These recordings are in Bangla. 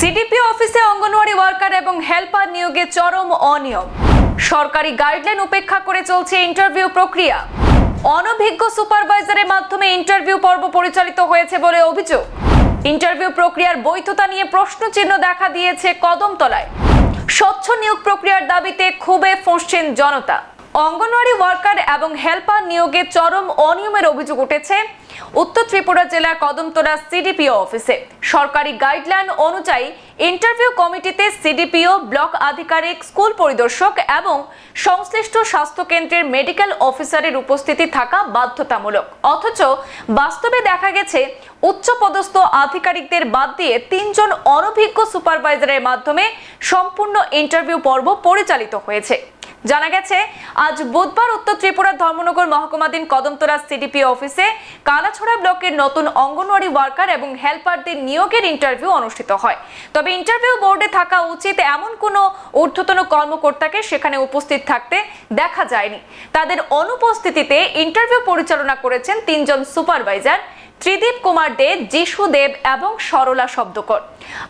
সিডিপি অফিসে অঙ্গনওয়াড়ি ওয়ার্কার এবং হেল্পার নিয়োগে চরম অনিয়ম। সরকারি গাইডলাইন উপেক্ষা করে চলছে ইন্টারভিউ প্রক্রিয়া। অনভিজ্ঞ সুপারভাইজারের মাধ্যমে ইন্টারভিউ পর্ব পরিচালিত হয়েছে বলে অভিযোগ। ইন্টারভিউ প্রক্রিয়ার বৈধতা নিয়ে প্রশ্নচিহ্ন দেখা দিয়েছে কদমতলায়। স্বচ্ছ নিয়োগ প্রক্রিয়ার দাবিতে ক্ষোভে ফসছেন জনতা। অঙ্গনওয়াড়ি ওয়ার্কার এবং হেল্পার নিয়োগে চরম অনিয়মের অভিযোগ উঠেছে। উত্তর ত্রিপুরা জেলার কদমতলা সিডিপিও অফিসে। সরকারি গাইডলাইন অনুযায়ী ইন্টারভিউ কমিটিতে সিডিপিও, ব্লক আধিকারিক, স্কুল পরিদর্শক এবং সংশ্লিষ্ট স্বাস্থ্য কেন্দ্রের মেডিকেল অফিসারের উপস্থিতি থাকা বাধ্যতামূলক। অথচ বাস্তবে দেখা গেছে, উচ্চপদস্থ আধিকারিকদের বাদ দিয়ে তিনজন অনভিজ্ঞ সুপারভাইজারের মাধ্যমে সম্পূর্ণ ইন্টারভিউ পর্ব পরিচালিত হয়েছে। জানা গেছে, আজ বুধবার উত্তর ত্রিপুরার ধর্মনগর মহকুমাধীন কদমতলা সিডিপি অফিসে কালাছড়া ব্লকের নতুন অঙ্গনওয়াড়ি ওয়ার্কার এবং হেল্পারদের নিয়োগের ইন্টারভিউ অনুষ্ঠিত হয়। তবে ইন্টারভিউ বোর্ডে থাকা উচিত এমন কোনো ঊর্ধ্বতন কর্মকর্তাকে সেখানে উপস্থিত থাকতে দেখা যায়নি। তাদের অনুপস্থিতিতে ইন্টারভিউ পরিচালনা করেছেন তিনজন সুপারভাইজার ত্রিদীপ কুমার দে, যিশু দেব এবং সরলা শব্দকর।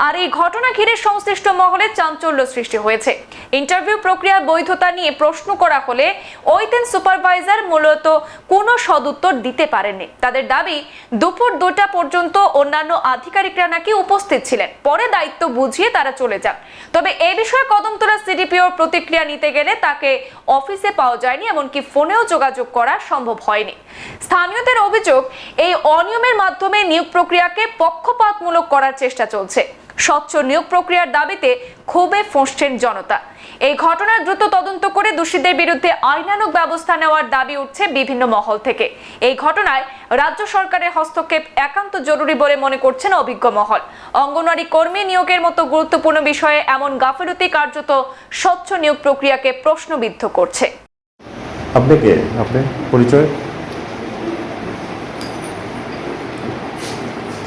আর এই ঘটনা ঘিরে সংশ্লিষ্ট মহলে চাঞ্চল্য সৃষ্টি হয়েছে। ইন্টারভিউ প্রক্রিয়ার বৈধতা নিয়ে প্রশ্ন করা হলে ওই দিন সুপারভাইজার মূলত কোনো সদুত্তর দিতে পারেননি। তাদের দাবি, দুপুর দুটা পর্যন্ত অন্যান্য আধিকারিকরা নাকি উপস্থিত ছিলেন। পরে দায়িত্ব বুঝিয়ে তারা চলে যান। তবে এ বিষয়ে কদমতলা সিডিপিওর প্রতিক্রিয়া নিতে গেলে তাকে অফিসে পাওয়া যায়নি, এমনকি ফোনেও যোগাযোগ করা সম্ভব হয়নি। স্থানীয়দের অভিযোগ, এই অনিয়মের মাধ্যমে নিয়োগ প্রক্রিয়াকে পক্ষপাতমূলক করার চেষ্টা চলছে। স্বচ্ছ নিয়োগ প্রক্রিয়ার দাবিতে ক্ষোভে ফসছেন জনতা। এই ঘটনার দ্রুত তদন্ত করে দোষীদের বিরুদ্ধে আইনানুগ ব্যবস্থা নেওয়ার দাবি উঠছে বিভিন্ন মহল থেকে। এই ঘটনায় রাজ্য সরকারের হস্তক্ষেপ একান্ত জরুরি বলে মনে করছেন অভিজ্ঞ মহল। অঙ্গনওয়াড়ি কর্মী নিয়োগের মতো গুরুত্বপূর্ণ বিষয়ে এমন গাফিলতি কার্যত স্বচ্ছ নিয়োগ প্রক্রিয়াকে প্রশ্নবিদ্ধ করছে। আপনি কে? আপনি? পরিচয়?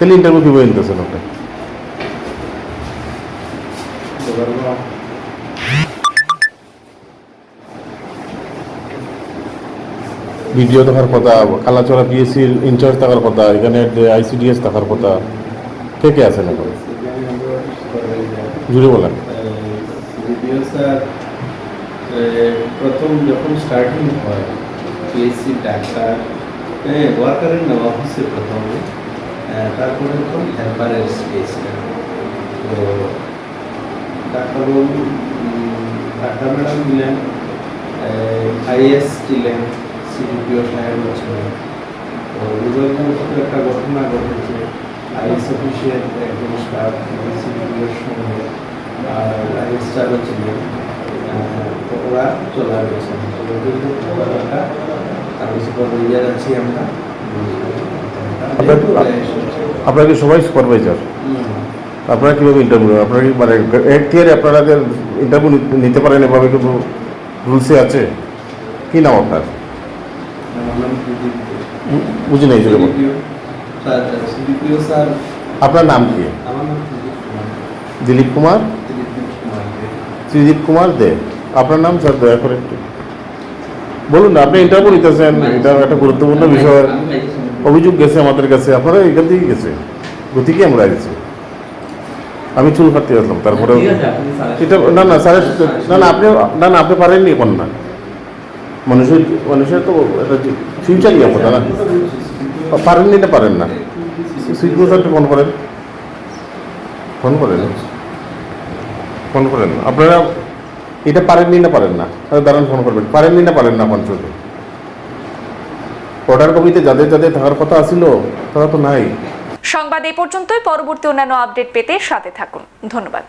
তাহলে ইন্টারভিউ দিব নিতেছেন আপনি। ভিডিও থাকার কথা, কালাচড়া পিএসসির ইনচার্জ থাকার কথা, এখানে আইসিডিএস থাকার কথা, কে কে আছেন এখন? জুড়ে বলেন। প্রথম যখন স্টার্টিং হয় পিএসসি ডাক্তার ওয়ার্কারের নেওয়া হচ্ছে প্রথমে। তারপরে তো হেল্পারের স্পেসটা তো ডাক্তারবাবু ডাক্তার ম্যাডাম দিলেন আইএস ছিলেন সিডিপিও সাহেব ছিলেন তো দুর্ভাগ্যবশত একটা ঘটনা ঘটেছে। আইএস অফিসের একজন স্টাফ সিডিপিওর সঙ্গে, আর আইএসটারও ছিলেন। তো ওরা চলে গেছেন। তো ওদের ঘটনাটা আমি সুপারভাইজার আছি আমরা। আপনার- কি সবাই সুপারভাইজার। আপনারা কীভাবে ইন্টারভিউ আপনারা কি মানে এক টিয়ারে আপনারা ইন্টারভিউ নিতে পারেন এভাবে কিন্তু রুলসে আছে? কি নাম আপনার? বুঝি নাই স্যার আপনার নাম কি? দিলীপ কুমার? দিলীপ কুমার দে। ত্রিদীপ কুমার দে। আপনার নাম স্যার দয়া করে একটু বলুন না আপনি ইন্টারভিউ নিতেছেন এটা একটা গুরুত্বপূর্ণ বিষয়। অভিযোগ গেছে আমাদের কাছে আপনারা এখান থেকে গেছে। গতিকে আমরা গেছি আমি চুল কাটতে আসলাম তারপরে এটা না না স্যার না না আপনি না না আপনি পারেননি এখন না মানুষের মানুষের তো এটা ফিউচার ইয়ে কথা না? পারেননি না পারেন না। সুইট স্যারকে ফোন করেন। ফোন করেন। ফোন করেন। আপনারা এটা পারেননি না পারেন না। দাঁড়ান ফোন করবেন। পারেননি না পারেন না পঞ্চকে অর্ডার কমিতে যাদের যাদের থাকার কথা আছিল তারা তো নাই। সংবাদ এই পর্যন্তই, পরবর্তী অন্যান্য আপডেট পেতে সাথে থাকুন। ধন্যবাদ।